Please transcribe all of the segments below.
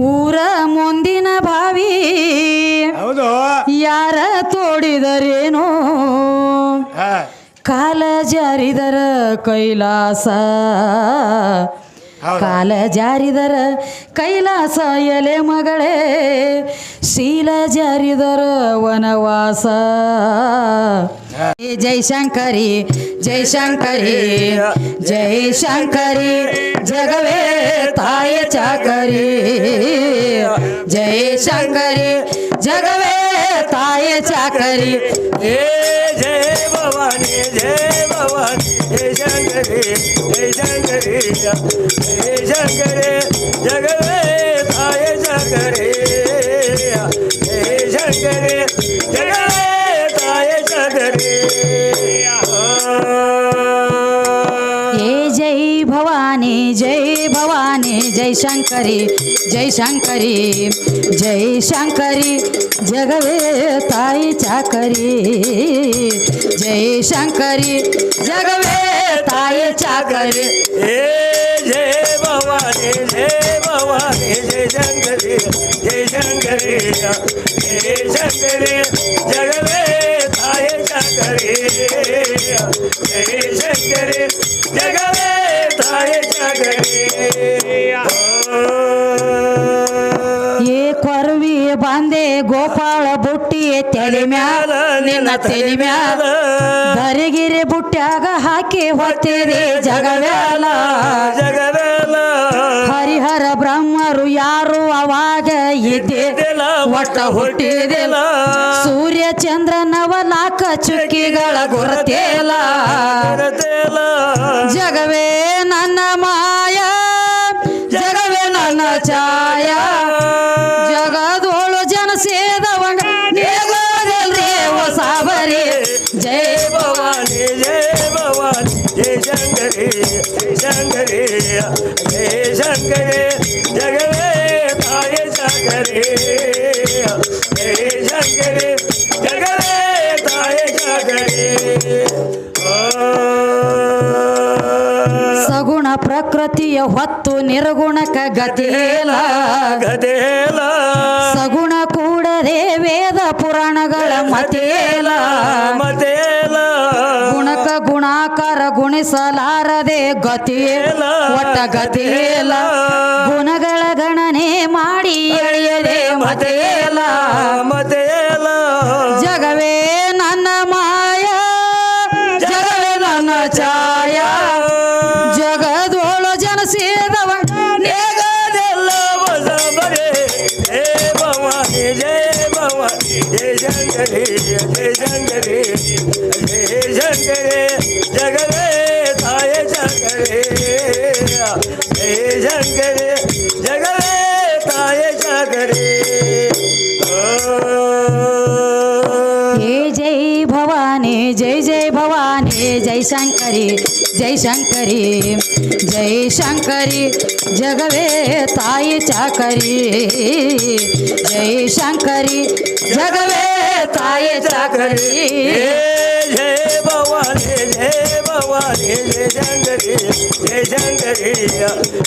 ಊರ ಮುಂದಿನ ಬಾವಿ ಹೌದು. ಯಾರ ತೋಡಿದರೇನೋ? ಕಾಲ ಜಾರಿದರ ಕೈಲಾಸ. ಕಾಲ ಜಾರಿದರ ಕೈಲಾಸ ಎಲೆ ಮಗಳೇ ಶೀಲ ಜಾರಿದರ ವನವಾಸ. ಜೈ ಶಂಕರಿ ಜೈ ಶಂಕರಿ ಜೈ ಶಂಕರಿ. ಜಗವೇ ತಾಯ ಚಾಕರಿ ಜೈ ಶಂಕರಿ ಜಗವೇ ತಾಯ ಚಾಕರಿ ಏ ಜಯ ಭವಾನಿ ಜಯ ಭವಾನಿ ಜಯ ಶಂಕರಿ ಜಯ ಶಂಕರಿ ಜಯ ಶಂಕರಿ ಜಗವೇ ಜೈ ಶಂಕರಿ ಜೈ ಶಂಕರಿ ಜೈ ಶಂಕರಿ ಜಗವೇ ತಾಯಿ ಚಾಕರಿ ಜೈ ಶಂಕರಿ ಜಗವೇ ತಾಯಿ ಚಾಕರಿ ಏ ಜಯ ಭವಾನಿ ಜಯ ಭವಾನಿ ಜಯ ಶಂಕರಿ ಜಯ ಶಂಕರಿ ಜಯ ಶಂಕರಿ ಜಗವೇ ತಾಯ ಶಂಕರಿ ಜಯ ಶಂಕರಿ ಜಗವೇ ತಾಯ ಶಂಕರಿ ಏ ಕೊರವಿ ಬಂದೆ ಗೋಪಾಳ ಬುಟ್ಟಿ ತಲೆ ಮ್ಯಾಲ ನಿನ್ನ ತಲೆ ಮ್ಯಾಲ ಬರಿಗಿರಿ ಬುಟ್ಟ್ಯಾಗ ಹಾಕಿ ಹೊತ್ತಿದೆ ಜಗವ್ಯಾಲ ಜಗವೇಲ ಹರಿಹರ ಬ್ರಹ್ಮರು ಯಾರು ಅವಾಗ ಇದ್ದಿದ್ದಿಲ್ಲ ಒಟ್ಟ ಹುಟ್ಟಿದಿಲ್ಲ ಸೂರ್ಯ ಚಂದ್ರ ನವಲಾಕ ಚುಕ್ಕಿಗಳ ಗುರುತೇಲ ಜಗವೇ ನನ್ನ ಮಾಯ. ಶಂಕರಿ ಶಂಕರೇ ಜಗವೇ ತಾಯ ಶಂಕರೇ ಹೇ ಶಂಕರೇ ಜಗವೇ ತಾಯ ಸಗುಣ ಪ್ರಕೃತಿಯ ಹೊತ್ತು ನಿರ್ಗುಣಕ ಗತಿಯೇಲ ಗದೇಲ ಗುಣಿಸಲಾರದೆ ಗತಿಯೇಲ ಒಟ್ಟ ಗತಿಯೇಲ. ಗುಣಗಳ ಗಣನೆ ಮಾಡಿ ಎಳೆಯದೆ ಮತೇಲ ಮತೇಲ ಜಗವೇ ನನ್ನ ಮಾಯ ಜಗವೇ ನನ್ನ ಛಾಯ. ಜಗದೋಳು ಜನಸೇದವ ನೇಗದೆಲ್ಲ ಹೊಸ ಬರೆ ಜಯ ಭವಾನಿ ಜಯ ಭವಾನಿ ಜಯ ಶಂಕರಿ ಜಯ ಶಂಕರಿ ಜಯ ಶಂಕರಿ ಜಗವೇ ತಾಯ ಶಂಕರಿ ಜಯ ಶಂಕರಿ ಜಗವೇ ತಾಯ ಶಂಕರಿ ಏ ಜೈ ಭವಾನಿ ಜೈ ಜೈ ಭವಾನಿ ಜೈ ಶಂಕರಿ ಜೈ ಶಂಕರಿ ಜೈ ಶಂಕರಿ ಜಗವೇ ತಾಯಿ ಚಾಕರಿ ಜೈ ಶಂಕರಿ ಜಗವೇ ತಾಯಿ ಚಾಕರಿ ಜಯ ಜಯ ಭವಾನಿ ಜಯ ಭವಾನಿ ಜಯ ಜಯ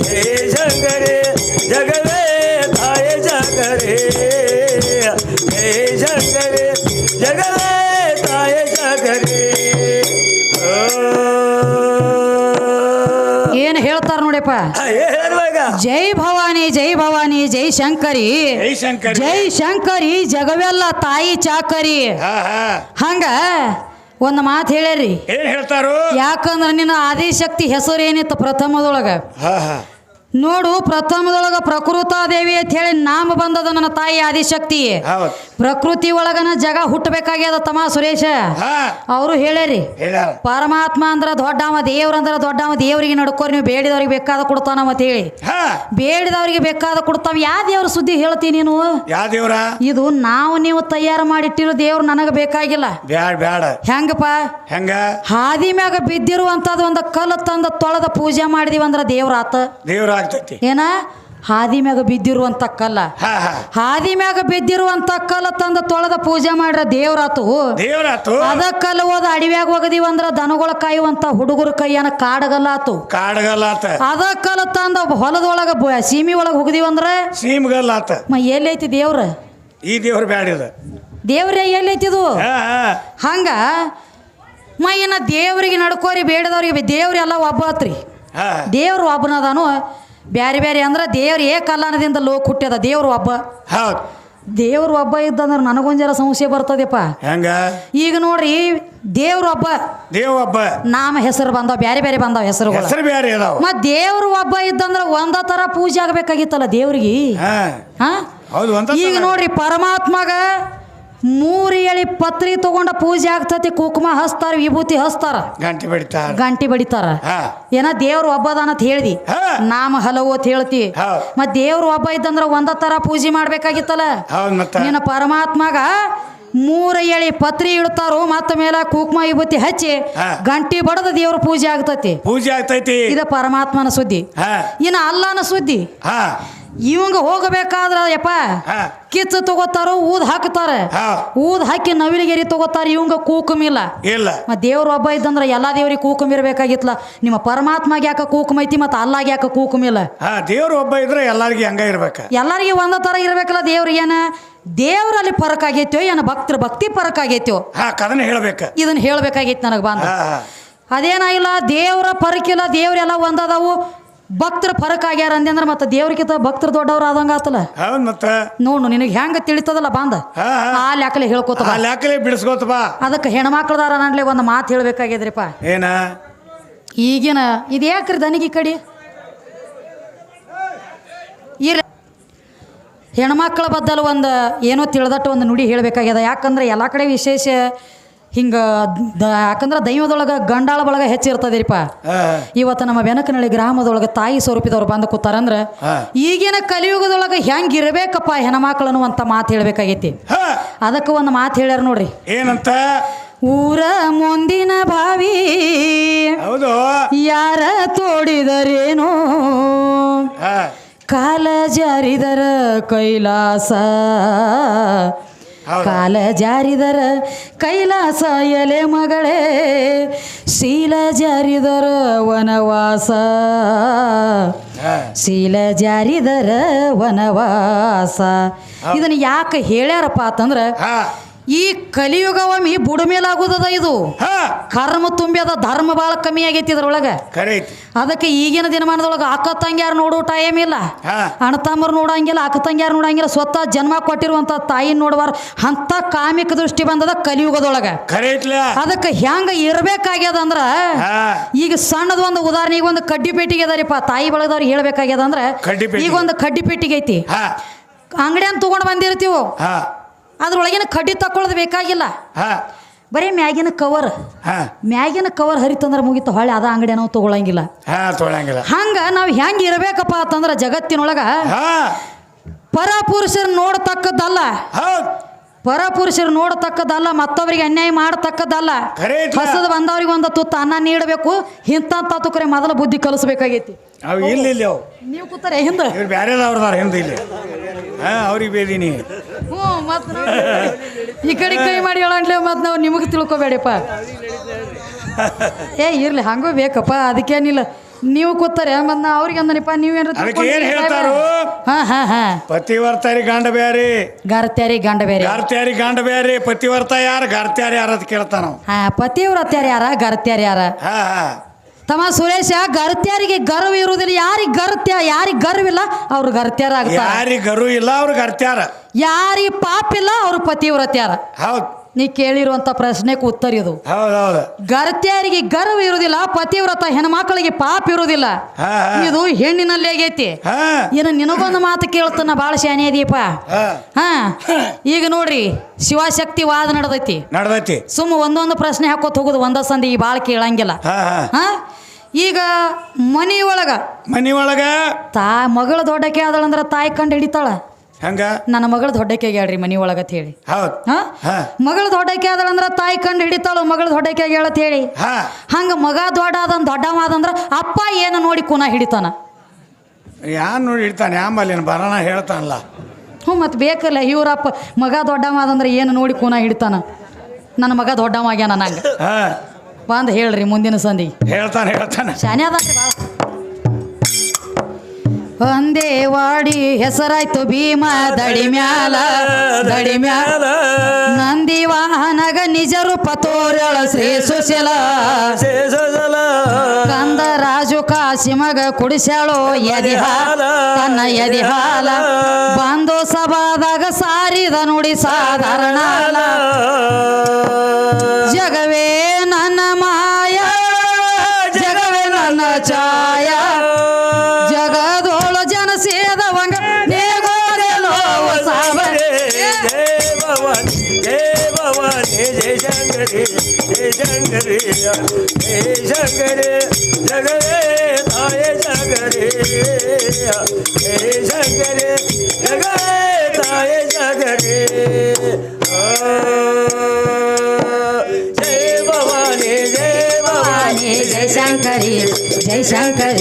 ಜಯ ಜಗವೇ ತಾಯ ಜಯ ಜಗವೇ ತಾಯ ಏನು ಹೇಳ್ತಾರ ನೋಡಪ್ಪ? ಜೈ ಭವಾನಿ ಜೈ ಭವಾನಿ ಜೈ ಶಂಕರಿ. ಜೈ ಶಂಕರಿ. ಜೈ ಶಂಕರಿ ಜಗವೆಲ್ಲ ತಾಯಿ ಚಾಕರಿ. ಹಂಗ ಒಂದು ಮಾತು ಹೇಳ್ಯಾರಿ. ಏನ್ ಹೇಳ್ತಾರು? ಯಾಕಂದ್ರೆ ನಿನ್ನ ಆದಿಶಕ್ತಿ ಹೆಸರು ಏನಿತ್ತು ಪ್ರಥಮದೊಳಗ? ಹಾ ಹಾ. ನೋಡು ಪ್ರಥಮದೊಳಗ ಪ್ರಕೃತಾದೇವಿ ಅಂತ ಹೇಳಿ ನಾಮ ಬಂದದ ನನ್ನ ತಾಯಿ ಆದಿಶಕ್ತಿ ಹೌದು. ಪ್ರಕೃತಿ ಒಳಗನ ಜಗ ಹುಟ್ಟಬೇಕಾಗ್ಯದ ತಮ್ಮ ಸುರೇಶ? ಅವರು ಹೇಳ್ಯಾರಿ ಹೇಳ ಪರಮಾತ್ಮ ಅಂದ್ರ ದೊಡ್ಡವ ದೇವ್ರ ಅಂದ್ರ ದೊಡ್ಡವ ದೇವರಿಗೆ ನಡ್ಕೋರಿ ನೀವು ಬೇಡಿದವ್ರಿಗೆ ಬೇಕಾದ ಕೊಡ್ತಾನ ಅಂತ ಹೇಳಿ. ಬೇಡಿದವ್ರಿಗೆ ಬೇಕಾದ ಕೊಡ್ತಾವ ಯಾವ ದೇವ್ರ ಸುದ್ದಿ ಹೇಳ್ತೀನಿ ನೀನು? ಯಾವ ದೇವ್ರ? ಇದು ನಾವು ನೀವು ತಯಾರು ಮಾಡಿಟ್ಟಿರೋ ದೇವ್ರು ನನಗೆ ಬೇಕಾಗಿಲ್ಲ. ಹೆಂಗಪ್ಪ? ಹೆಂಗ? ಹಾದಿ ಮ್ಯಾಗ ಬಿದ್ದಿರುವಂಥದ್ದು ಒಂದು ಕಲ್ಲು ತಂದ ತೊಳೆದ ಪೂಜೆ ಮಾಡಿದೀವಿ ಅಂದ್ರೆ ದೇವ್ರ ಆತ ದೇವ್ರ ಆಗ್ತೈತಿ ಏನ? ಹಾದಿ ಮ್ಯಾಗ ಬಿದ್ದಿರುವಂತ ಕಲ್ಲ. ಹಾದಿ ಮ್ಯಾಗ ಬಿದ್ದಿರುವಂತ ಕಲ್ಲ ತಂದ ತೊಳೆದ ಪೂಜೆ ಮಾಡ್ರ ದೇವ್ರಾತು. ದೇವ್ರಾತು. ಅದ ಕಲ್ಲ ಹೋದ ಅಡಿವ್ಯಾಗ ಒಗದಿವ ಅಂದ್ರ ದನಗಳ ಕಾಯುವಂತ ಹುಡುಗರ ಕೈಯನ ಕಾಡಗಲ್ಲ ಆತು ಕಾಡಗಲ್ಲಾತ. ಅದ ಕಲ್ಲ ತಂದ ಹೊಲದೊಳಗ ಸೀಮಿ ಒಳಗ ಹೋಗದಿವ ಅಂದ್ರ? ಸೀಮ್ಗಲ್ಲಾತ. ಮ ಎಲ್ಲೈತಿ ದೇವ್ರ? ಈ ದೇವ್ರ ಬ್ಯಾಡಿದ ದೇವ್ರ ಎಲ್ಲೈತಿದು ಹಂಗ ಮೈನ ದೇವ್ರಿಗೆ ನಡ್ಕೋರಿ ಬೇಡದವ್ರಿಗೆ ದೇವ್ರೆಲ್ಲ ಒಬ್ಬ ಆತ್ರಿ ದೇವ್ರು ಒಬ್ಬನದಾನು ಬ್ಯಾರೆ ಬ್ಯಾರೆ ಅಂದ್ರೆ ದೇವ್ರ ಏ ಕಲ್ಯಾಣದಿಂದ ಲೋಕ ಹುಟ್ಟ್ಯದ. ದೇವ್ರು ಒಬ್ಬ. ಹೌದು. ದೇವ್ರು ಒಬ್ಬ ಇದ್ದಂದ್ರೆ ನನಗೊಂಜರ ಜರ ಸಮಸ್ಯೆ ಬರ್ತದೆಪ್ಪ. ಹೆಂಗ? ಈಗ ನೋಡ್ರಿ ದೇವ್ರ ಒಬ್ಬ. ದೇವ್ ಒಬ್ಬ. ನಾಮ ಹೆಸರು ಬಂದಾವ ಬ್ಯಾರೆ ಬ್ಯಾರೆ ಬಂದಾವ ಹೆಸರುಗಳು. ಹೆಸರು ಬ್ಯಾರೆ ಅದಾವ. ಮತ್ ದೇವ್ರ ಒಬ್ಬ ಇದ್ದಂದ್ರೆ ಒಂದ ತರ ಪೂಜೆ ಆಗ್ಬೇಕಾಗಿತ್ತಲ್ಲ ದೇವ್ರಿಗೆ? ಹಾ. ಹಾ? ಹೌದು ಒಂದ ಈಗ ನೋಡ್ರಿ ಪರಮಾತ್ಮಗ ಮೂರು ಎಳಿ ಪತ್ರಿ ತಗೊಂಡ ಪೂಜೆ ಆಗ್ತತಿ ಕುಕುಮ ಹಸ್ತಾರ ವಿಭೂತಿ ಹಸ್ತಾರ ಗಂಟೆ ಬಡಿತಾರ. ಗಂಟಿ ಬಡಿತಾರ. ಏನ ದೇವ್ರ ಒಬ್ಬದಾನ ಅಂತ ಹೇಳ್ದಿ? ನಾಮ ಹಲವು ಅಂತ ಹೇಳ್ತಿ. ಮತ್ ದೇವ್ರ ಒಬ್ಬ ಇದ್ದಂದ್ರ ಒಂದ ತರ ಪೂಜೆ ಮಾಡ್ಬೇಕಾಗಿತ್ತಲ್ಲ? ನಿನ್ನ ಪರಮಾತ್ಮಗ ಮೂರ ಎಳಿ ಪತ್ರಿ ಇಡ್ತಾರೋ ಮತ್ತ ಮೇಲೆ ಕುಕುಮ ವಿಭೂತಿ ಹಚ್ಚಿ. ಗಂಟಿ ಬಡದ ದೇವ್ರ ಪೂಜೆ ಆಗ್ತತಿ. ಪೂಜೆ ಆಗ್ತೈತಿ. ಇದ ಪರಮಾತ್ಮನ ಸುದ್ದಿ. ಇನ್ನ ಅಲ್ಲನ ಸುದ್ದಿ. ಇವಂಗ ಹೋಗಬೇಕಾದ್ರ ಯಪ್ಪ ಕಿತ್ತು ಕಿಚ್ಚು ತಗೋತಾರೋ ಊದ್ ಹಾಕ್ತಾರೆ. ಊದ್ ಹಾಕಿ ನವಿಲಿಗೆರಿ ತಗೋತಾರ ಇವಂಗ ಕೂಕುಮ್ ಇಲ್ಲ. ಇಲ್ಲ. ದೇವ್ರ ಒಬ್ಬ ಇದ್ದಂದ್ರ ಎಲ್ಲಾ ದೇವ್ರಿಗೆ ಕೂಕುಮ್ ಇರ್ಬೇಕಾಗಿತ್ಲ. ನಿಮ್ಮ ಪರಮಾತ್ಮಗೆ ಯಾಕ ಕೂಕುಮ್ ಐತಿ ಮತ್ತು ಅಲ್ಲಾಗ ಯಾಕ ಕೂಕುಮ್ ಇಲ್ಲ? ದೇವ್ರ ಒಬ್ಬ ಇದ್ರೆ ಎಲ್ಲಾರ್ಗಿ ಹಂಗ ಇರ್ಬೇಕ. ಎಲ್ಲರಿಗೆ ಒಂದ ತರ ಇರ್ಬೇಕಲ್ಲ ದೇವ್ರಿಗೆ ಏನ? ದೇವರಲ್ಲಿ ಫರಕ್ ಆಗೈತೋ ಏನ ಭಕ್ತರ ಭಕ್ತಿ ಫರಕ್ ಆಗೈತೋ? ಅದನ್ನ ಹೇಳ್ಬೇಕ. ಇದನ್ನ ಹೇಳ್ಬೇಕಾಗೈತಿ ನನಗೆ ಬಂದ. ಅದೇನ ಇಲ್ಲ ಅದೇನಾಗಿಲ್ಲ ದೇವ್ರ ಪರಕಿಲ್ಲ ದೇವ್ರೆಲ್ಲ ಒಂದದಾವು. ಭಕ್ತರ ಫರಕ್ ಆಗ್ಯಾರ ಅಂದಂದ್ರ ಮತ್ತೆ ದೇವ್ರಿಗಿಂತ ಭಕ್ತರು ದೊಡ್ಡವ್ರು ಆದಂಗ ಆತಲ್ಲ? ಹೌದ್ ಮತ್ತ. ನೋಡು ನಿನಗೆ ಹೆಂಗ ತಿಳಿತದಲ್ಲ ಬಂದ? ಆ ಲೆಕ್ಕಲೆ ಹೇಳ್ಕೊತ ಆ ಲೆಕ್ಕಲೆ ಬಿಡಿಸ್ಕೋತ ಬಾ. ಅದಕ್ಕೆ ಹೆಣ್ಮಕ್ಳದಾರ ನನ್ಲೆ ಒಂದು ಮಾತು ಹೇಳ್ಬೇಕಾಗ್ಯದ್ರಿಪ್ಪ ಏನ? ಈಗಿನ ಇದು ಯಾಕ್ರಿ ದನಿಗೆ ಈ ಕಡೆ? ಇರ ಹೆಣ್ಮಕ್ಳ ಬದ್ದಲು ಒಂದು ಏನೋ ತಿಳಿದಟ್ಟು ಒಂದು ನುಡಿ ಹೇಳಬೇಕಾಗ್ಯದ. ಯಾಕಂದ್ರೆ ಎಲ್ಲ ಕಡೆ ವಿಶೇಷ ಹಿಂಗೆ ಯಾಕಂದ್ರೆ ದೈವದೊಳಗೆ ಗಂಡಾಳ ಬಳಗ ಹೆಚ್ಚಿರ್ತದಿರಿಪ್ಪ ಇವತ್ತು ನಮ್ಮ ಬೆನಕನಳ್ಳಿ ಗ್ರಾಮದೊಳಗೆ ತಾಯಿ ಸ್ವರೂಪದವ್ರು ಬಂದು ಕೂತಾರಂದ್ರೆ ಈಗಿನ ಕಲಿಯುಗದೊಳಗೆ ಹೆಂಗೆ ಇರಬೇಕಪ್ಪ ಹೆಣ್ಮಕ್ಳು ಅನ್ನುವಂಥ ಮಾತು ಹೇಳ್ಬೇಕಾಗೈತಿ. ಅದಕ್ಕೆ ಒಂದು ಮಾತು ಹೇಳ್ಯಾರ ನೋಡ್ರಿ. ಏನಂತ? ಊರ ಮುಂದಿನ ಬಾವಿ ಹೌದು. ಯಾರ ತೋಡಿದರೇನೋ? ಕಾಲ ಜಾರಿದರ ಕೈಲಾಸ. ಕಾಲ ಜಾರಿದರ ಕೈಲಾಸ ಎಲೆ ಮಗಳೇ. ಶೀಲ ಜಾರಿದರ ವನವಾಸ. ಶೀಲ ಜಾರಿದರ ವನವಾಸ. ಇದನ್ನ ಯಾಕೆ ಹೇಳ್ಯಾರಪ್ಪ ಅಂತಂದ್ರೆ ಈ ಬುಡ ಬುಡಮೇಲಾಗುದದ ಇದು? ಕರ್ಮ ಅದ ಧರ್ಮ ಬಹಳ ಕಮ್ಮಿ ಆಗೈತಿ ಇದ್ರೊಳಗೆ. ಅದಕ್ಕೆ ಈಗಿನ ದಿನಮಾನದೊಳಗೆ ಅಕ್ಕ ತಂಗ್ಯಾರು ನೋಡೋ ಟೈಮ್ ಇಲ್ಲ ಹಾ. ಅಣ್ಣ ತಮ್ಮರು ನೋಡಂಗಿಲ್ಲ ಅಕ್ಕ ತಂಗ್ಯಾರು ನೋಡಂಗಿಲ್ಲ ಸ್ವತಃ ಜನ್ಮ ಕೊಟ್ಟಿರುವಂತ ತಾಯಿ ನೋಡುವಾರ ಅಂತ ಕಾಮಿಕ ದೃಷ್ಟಿ ಬಂದದ ಕಲಿಯುಗದೊಳಗೆ. ಅದಕ್ಕೆ ಹೆಂಗ ಇರ್ಬೇಕಾಗ್ಯದ ಅಂದ್ರ ಈಗ ಸಣ್ಣದ ಒಂದು ಉದಾಹರಣೆಗೆ ಒಂದು ಕಡ್ಡಿ ಪೇಟಿಗೆ ಅದಾರಿಪ್ಪ ತಾಯಿ ಬಳಗದವ್ರಿಗೆ ಹೇಳ್ಬೇಕಾಗ್ಯದ ಅಂದ್ರೆ. ಈಗ ಒಂದು ಕಡ್ಡಿ ಪೇಟಿಗೆ ಐತಿ. ಅಂಗಡಿಯನ್ನು ಅಂಗಡಿಯನ್ ತಗೊಂಡು ಬಂದಿರ್ತೀವಿ? ಅದ್ರೊಳಗಿನ ಕಡ್ಡಿ ತಕ್ಕೊಳ್ಳೋದು ಬೇಕಾಗಿಲ್ಲ. ಬರೀ ಮ್ಯಾಗಿನ ಕವರ್ ಮ್ಯಾಗಿನ ಕವರ್ ಹರಿತಂದ್ರೆ ಮುಗಿತು ಹೊಳೆ ಅದ ಅಂಗಡಿ ನಾವು ತಗೊಳಂಗಿಲ್ಲ. ಹಂಗ ನಾವು ಹೆಂಗೆ ಇರಬೇಕಪ್ಪ ಅಂತಂದ್ರೆ ಜಗತ್ತಿನೊಳಗ ಪರ ಪರಪುರುಷರು ನೋಡತಕ್ಕದ್ದಲ್ಲ. ಪರಪುರುಷರು ನೋಡತಕ್ಕದ್ದಲ್ಲ ಮತ್ತೊಬ್ಬರಿಗೆ ಅನ್ಯಾಯ ಮಾಡತಕ್ಕದ್ದಲ್ಲ. ಹೊಸದು ಬಂದವ್ರಿಗೆ ಒಂದು ತುತ್ತ ಅನ್ನ ನೀಡಬೇಕು ಇಂಥ ತುಕರೆ ಮೊದಲ ಬುದ್ಧಿ ಕಲಿಸ್ಬೇಕಾಗೈತಿ. ನೀವು ಕೂತಾರೆ ಹಿಂದೆ. ಬ್ಯಾರೆ ಬ್ಯಾರೆದವ್ರದಾರ ಹಿಂದೆ ಇಲ್ಲಿ. ಹಾ ಅವ್ರಿಗೆ ಬೇದೀನಿ ಹ್ಞೂ ಮತ್ತು ಈ ಕಡೆ ಕೈ ಮಾಡಿ ಹೇಳಂಟ್ಲೆ ಮತ್ತೆ ನಾವು ನಿಮಗೆ ತಿಳ್ಕೊಬೇಡಪ್ಪ. ಏ ಇರ್ಲಿ ಹಂಗೂ ಬೇಕಪ್ಪ ಅದಕ್ಕೇನಿಲ್ಲ. ನೀವು ಕೂತಾರೆ ಮತ್ತು ನಾ ಅವ್ರಿಗೆ ಅಂದನಿಪ್ಪ ನೀವೇನು ಅದಕ್ಕೆ ಏನ್ ಹೇಳ್ತಾರೋ? ಹಾ ಹಾ ಹಾ. ಪತಿವರ್ತಾರಿ ಗಂಡ ಬ್ಯಾರಿ. ಗರ್ತ್ಯಾರಿ ಗಂಡ ಬೇರೆ ಗಾರ್ತ್ಯಾರಿ ಗಂಡ ಬ್ಯಾರಿ. ಪತಿವರ್ತ ಯಾರು ಗಾರ್ತ್ಯಾರಿ ಯಾರು ಅಂತ ಕೇಳ್ತಾನ ನಾವು ಹಾ ಯಾರ ಗರ್ತ್ಯಾರ ಯಾರ? ಹಾ ಹಾ. ತಮ್ಮ ಸುರೇಶ ಗರ್ತ್ಯಾರಿಗೆ ಗರ್ವ ಇರುವುದಿಲ್ಲ. ಯಾರಿಗೆ ಗರ್ತ್ಯ ಯಾರಿಗೆ ಗರ್ವಿಲ್ಲ ಅವ್ರು ಗರ್ತ್ಯಾರ ಯಾರಿಗೆ ಗರು ಇಲ್ಲ ಅವ್ರು ಗರ್ತ್ಯಾರ. ಯಾರಿಗೆ ಪಾಪ ಇಲ್ಲ ಅವ್ರು ಪತಿವ್ರತ್ಯಾರ. ಹೌದ್. ನೀ ಕೇಳಿರುವಂತ ಪ್ರಶ್ನೆಗೆ ಉತ್ತರ ಇದು. ಹೌದ್ ಹೌದು ಗರ್ತ್ಯಾರಿಗೆ ಗರ್ವ ಇರುವುದಿಲ್ಲ ಪತಿವ್ರತ ಹೆಣ್ಮಕ್ಳಿಗೆ ಪಾಪ ಇರುವುದಿಲ್ಲ. ಇದು ಹೆಣ್ಣಿನಲ್ಲಿ ಆಗೈತಿ. ಏನು ನಿನಗೊಂದು ಮಾತು ಕೇಳ್ತಾನ ಬಾಳ ಶಾನೆ ಅದೀಪ ಹಾ. ಈಗ ನೋಡ್ರಿ ಶಿವಶಕ್ತಿ ವಾದ ನಡೆದೈತಿ. ನಡ್ದೈತಿ. ಸುಮ್ಮ ಒಂದೊಂದು ಪ್ರಶ್ನೆ ಹಾಕೋತ ಹೋಗುದು ಒಂದ ಸಂದಿ ಈ ಬಾಳ ಕೇಳಂಗಿಲ್ಲ. ಹಾ ಈಗ ಮನಿ ಒಳಗ ಮನಿ ಒಳಗ ತಾ ಮಗಳ ದೊಡ್ಡಕ್ಕೆ ಆದಳಂದ್ರ ತಾಯಿ ಕಂಡು ಹಿಡಿತಾಳ. ಹಂಗ? ನನ್ನ ಮಗಳ ದೊಡ್ಡಕ್ಕೆ ಆಗ್ಯಾಳ್ರಿ ಮನಿ ಒಳಗತ್ ಹೇಳಿ. ಹೌದ್. ಹಾ? ಹಾ. ಮಗಳ ದೊಡ್ಡಕ್ಕೆ ಆದಳಂದ್ರ ತಾಯಿ ಕಂಡು ಹಿಡಿತಾಳು ಮಗಳ ದೊಡ್ಡಕ್ಕೆ ಆಗ್ಯಾಳತ್ ಹೇಳಿ. ಹಾ. ಹಂಗ ಮಗ ದೊಡ್ಡ ಆದನ್ ದೊಡ್ಡವ ಆದಂದ್ರ ಅಪ್ಪ ಏನು ನೋಡಿ ಕುನ ಹಿಡಿತಾನ. ಯಾನ್ ನೋಡಿ ಹಿಡ್ತಾನೆ? ಆಂಬಲ್ಲಿ ಬರೋಣ ಹೇಳ್ತಾನಲ್ಲ. ಹ್ಞೂ ಮತ್ತು ಬೇಕಲ್ಲ ಇವರಪ್ಪ ಮಗ ದೊಡ್ಡವ ಅದಂದ್ರೆ ಏನು ನೋಡಿ ಕೂನ ಹಿಡಿತಾನ. ನನ್ನ ಮಗ ದೊಡ್ಡವ ಆಗ್ಯಾನ ನಂಗೆ. ಹಾ. ಬಂದು ಹೇಳ್ರಿ ಮುಂದಿನ ಸಂದಿ ಹೇಳ್ತಾನೆ ಹೇಳ್ತಾನೆ. ಶಾನೆ ಅದ ಒಂದೇ ವಾಡಿ ಹೆಸರಾಯ್ತು ಭೀಮ ದಡಿ ಮ್ಯಾಲ ದಡಿ ಮ್ಯಾಲ. ನಂದಿ ವಾಹನಗ ನಿಜ ರೂಪ ತೋರಳ ಶ್ರೀ ಸುಶೀಲ. ಕಂದ ರಾಜು ಕಾಸಿಮಗ ಕುಡಿಸ್ಯಾಳೋ ಎದಿ ಹಾಲ ತನ್ನ ಎದಿ ಹಾಲ ಬಂದು ಸಭಾದಾಗ ಸಾರಿದ ನುಡಿ ಸಾಧಾರಣ. ಜಗವೇ ನನ್ನ ಮಾಯ ಜಗವೇ ನನ್ನ ಛಾಯ Jai Shankari, Jai Shankari.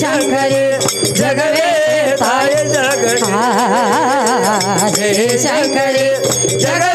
Shankari ಜಗವೇ ತಾಯ ಆ, ಹೇ ಶಂಕರಿ ಜಗರೇ